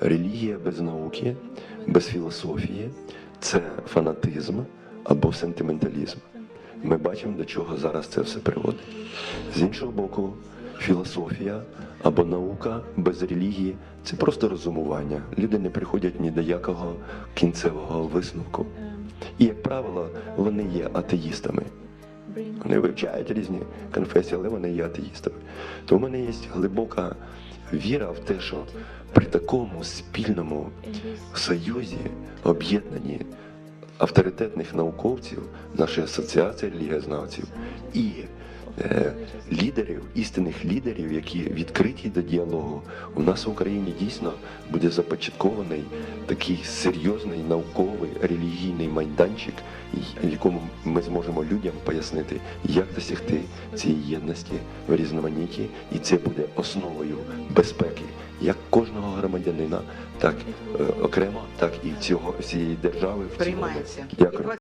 Релігія без науки, без філософії це фанатизм або сентименталізм. Ми бачимо, до чого зараз це все приводить. З іншого боку, філософія або наука без релігії це просто розумування. Люди не приходять ні до якого кінцевого висновку. І, як правило, вони є атеїстами. Вони вивчають різні конфесії, але вони є атеїстами. То в мене є глибока віра в те, що при такому спільному союзі об'єднані авторитетних науковців, нашої асоціації релігієзнавців і лідерів, істинних лідерів, які відкриті до діалогу, у нас в Україні дійсно буде започаткований такий серйозний науковий релігійний майданчик, якому ми зможемо людям пояснити, як досягти цієї єдності в різноманітті, і це буде основою безпеки як кожного громадянина, так е, окремо, так і цього всієї держави в цілому. Дякую.